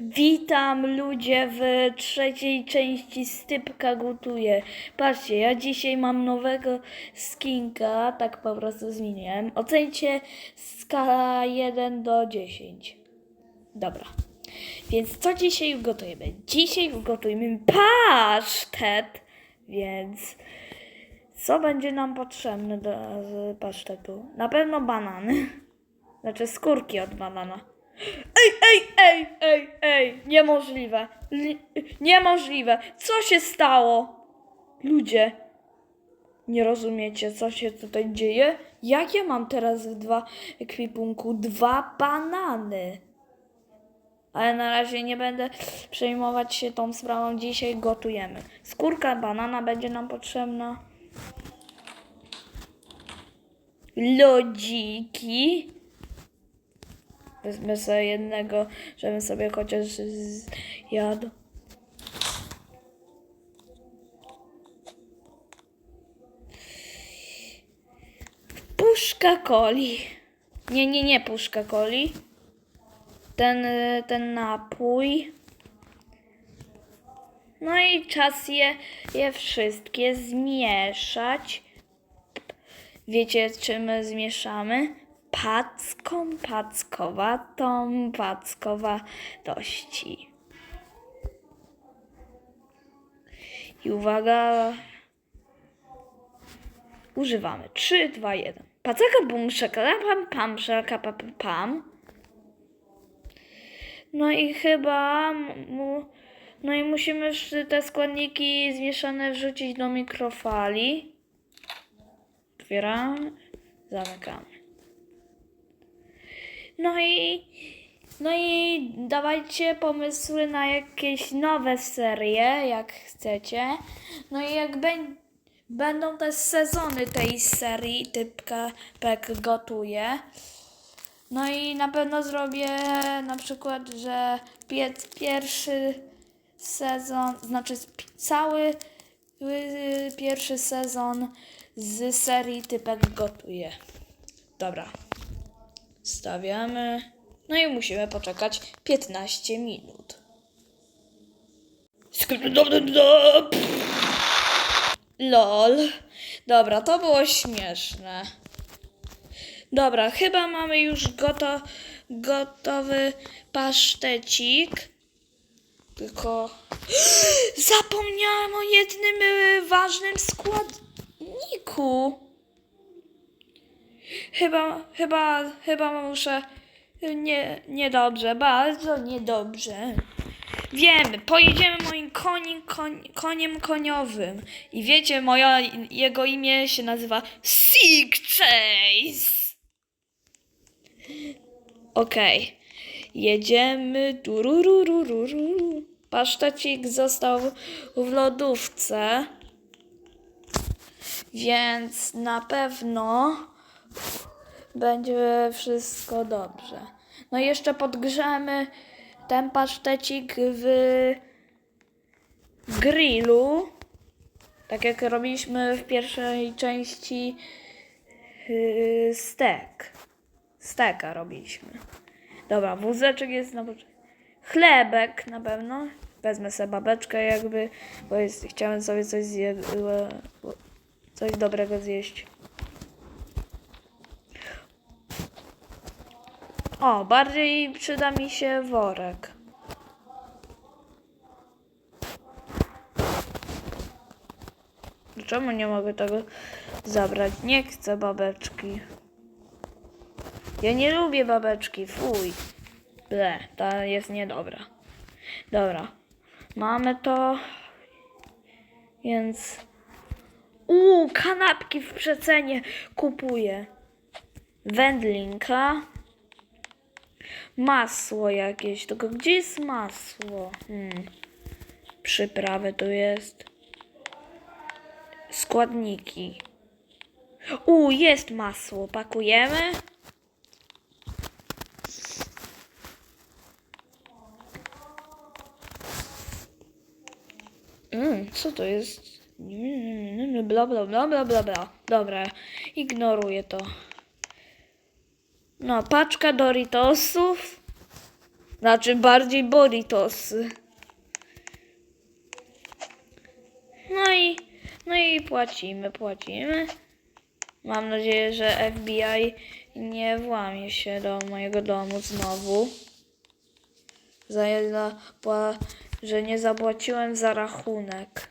Witam ludzie w trzeciej części Stypka Gotuje. Patrzcie, ja dzisiaj mam nowego skinka, tak po prostu zmieniłem. Ocencie skala 1 do 10. Dobra. Więc co dzisiaj ugotujemy? Dzisiaj ugotujemy pasztet, więc co będzie nam potrzebne do pasztetu? Na pewno banany. Znaczy skórki od banana. Ej, ej, ej, ej, ej, niemożliwe. Li niemożliwe. Co się stało? Ludzie, nie rozumiecie, co się tutaj dzieje? Jak ja mam teraz w dwa ekwipunku dwa banany? Ale na razie nie będę przejmować się tą sprawą. Dzisiaj gotujemy. Skórka banana będzie nam potrzebna. Lodziki. Wezmę sobie jednego, żebym sobie chociaż zjadł. Puszka coli. Nie, nie, nie puszka coli. Ten, y, ten napój. No i czas je, je wszystkie zmieszać. Wiecie, czym zmieszamy? Packą, packowatą, packowatości. I uwaga. Używamy. 3, 2, 1. Pacaka, bum, szakala, pam, pam, szaka, pa, pa, pam. No i chyba mu, no i musimy te składniki zmieszane wrzucić do mikrofali. Otwieramy, zamykamy. No i no i dawajcie pomysły na jakieś nowe serie, jak chcecie. No i jak bę- będą te sezony tej serii, typka Pek gotuje. No i na pewno zrobię na przykład, że pie- pierwszy sezon, znaczy cały y, pierwszy sezon z serii Typek gotuje. Dobra. Stawiamy. No i musimy poczekać 15 minut. LOL. Dobra, to było śmieszne. Dobra, chyba mamy już goto, gotowy pasztecik. Tylko zapomniałam o jednym y, ważnym składniku. Chyba, chyba, chyba muszę. Nie, niedobrze, bardzo niedobrze. Wiemy, pojedziemy moim koniem, koń, koniem koniowym. I wiecie, moja, jego imię się nazywa Sick Chase. Okej. Jedziemy. Turururururu. Pasztecik został w lodówce. Więc na pewno będzie wszystko dobrze. No i jeszcze podgrzemy ten pasztecik w grillu. Tak jak robiliśmy w pierwszej części yy, stek. Steka robiliśmy. Dobra, wózeczek jest na początku. Chlebek na pewno. Wezmę sobie babeczkę jakby, bo jest, chciałem sobie coś zje, coś dobrego zjeść. O, bardziej przyda mi się worek. Czemu nie mogę tego zabrać? Nie chcę babeczki. Ja nie lubię babeczki, fuj. Ble, to jest niedobra. Dobra, mamy to. Więc... Uuu, kanapki w przecenie kupuję. Wędlinka. Masło jakieś, tylko gdzie jest masło? Hmm. Przyprawy tu jest. Składniki. U, jest masło. Pakujemy. Mm, co to jest? Bla bla bla bla bla bla. Dobra, ignoruję to. No, paczka Doritosów. Znaczy bardziej Boritosy. No i, no i płacimy, płacimy. Mam nadzieję, że FBI nie włamie się do mojego domu znowu. Za, pła- że nie zapłaciłem za rachunek.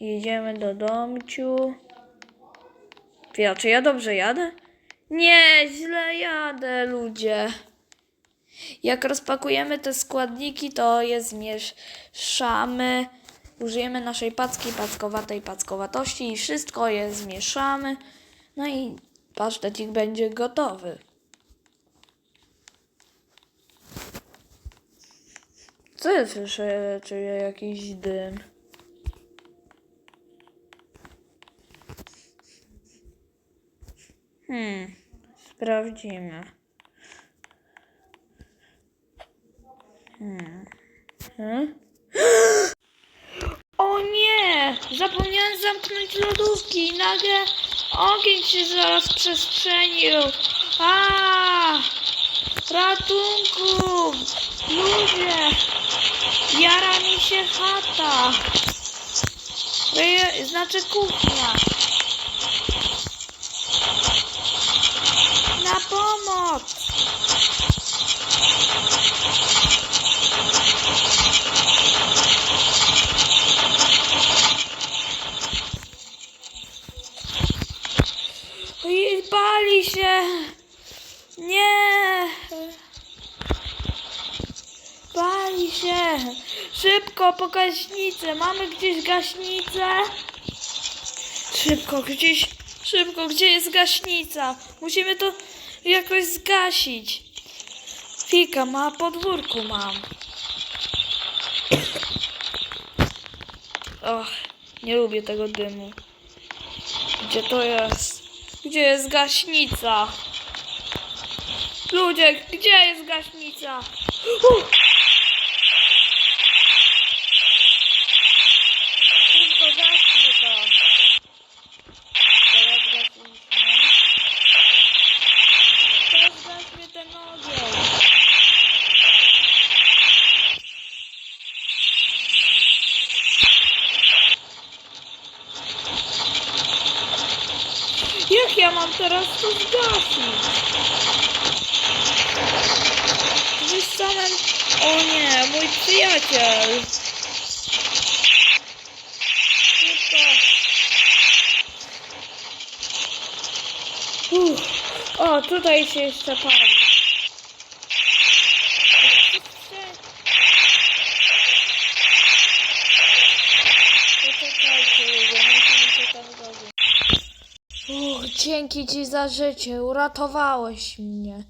Jedziemy do domciu. Chwila, czy ja dobrze jadę? Nie, źle jadę, ludzie. Jak rozpakujemy te składniki, to je zmieszamy. Użyjemy naszej packi, packowatej packowatości i wszystko je zmieszamy. No i pasztecik będzie gotowy. Co ja słyszę? Czuję jakiś dym. Hmm, sprawdzimy. Hmm. Hmm? O nie! Zapomniałem zamknąć lodówki i nagle ogień się zaraz przestrzenił. A! Ratunku! Ludzie! Jara mi się chata! Znaczy kuchnia. Na pomoc! Oj, pali się! Nie! Pali się! Szybko po gaśnicę! Mamy gdzieś gaśnicę? Szybko, gdzieś, szybko, gdzie jest gaśnica? Musimy to jakoś zgasić. Fika, ma podwórku mam. Och, nie lubię tego dymu. Gdzie to jest? Gdzie jest gaśnica? Ludzie, gdzie jest gaśnica? Uh! Szybko gaśmy to. Teraz gasiliśmy. Teraz gaśmy ten ogień. Jak ja mam teraz to jest samym... O nie, mój przyjaciel. Uff. O, tutaj się jeszcze pali. Poczekajcie, ludzie, musimy się tam zgodzić. Uch, dzięki ci za życie, uratowałeś mnie.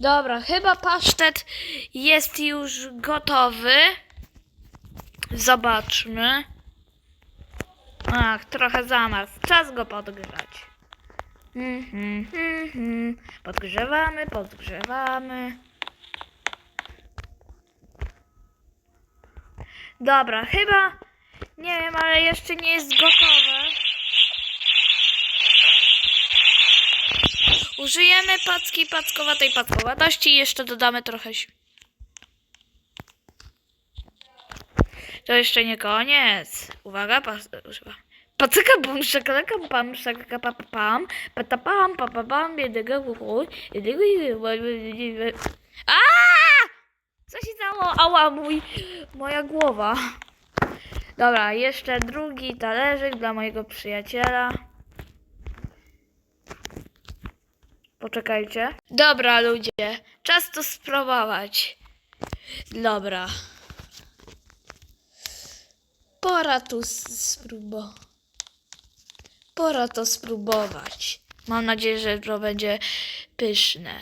Dobra, chyba pasztet jest już gotowy. Zobaczmy. Ach, trochę zamarzł. Czas go podgrzać. Mhm, mhm. Podgrzewamy, podgrzewamy. Dobra, chyba nie wiem, ale jeszcze nie jest gotowe. Użyjemy packi packowatej packowatości i jeszcze dodamy trochę. To jeszcze nie koniec. Uwaga, pas. Pacyka bum szakalaka pam pa pam pam pa pa pam biedego wuchu biedego A! Co się stało? Ała, mój, moja głowa. Dobra, jeszcze drugi talerzyk dla mojego przyjaciela. Poczekajcie. Dobra, ludzie, czas to spróbować. Dobra. Pora tu spróbować. Pora to spróbować. Mam nadzieję, że to będzie pyszne.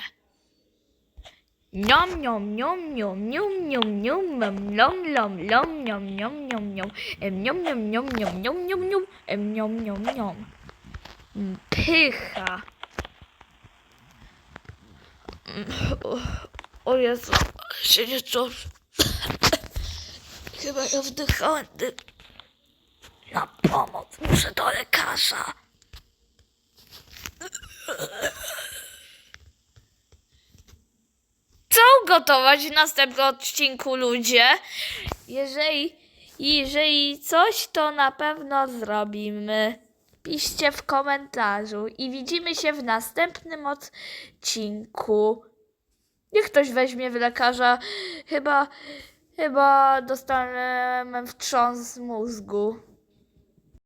Niom, niom, niom, niom, niom, niom, niom, lom, lom, lom, lom, niom, niom, niom, niom, em, niom, niom, niom, niom, niom, niom, niom, em, niom, niom. Mm, Pycha. O, Jezu, się nie czuję. Chyba ja wdychałem dym. Na pomoc, muszę do lekarza. gotować w następnym odcinku, ludzie. Jeżeli, jeżeli coś, to na pewno zrobimy. Piszcie w komentarzu i widzimy się w następnym odcinku. Niech ktoś weźmie w lekarza. Chyba, chyba dostanę wstrząs mózgu.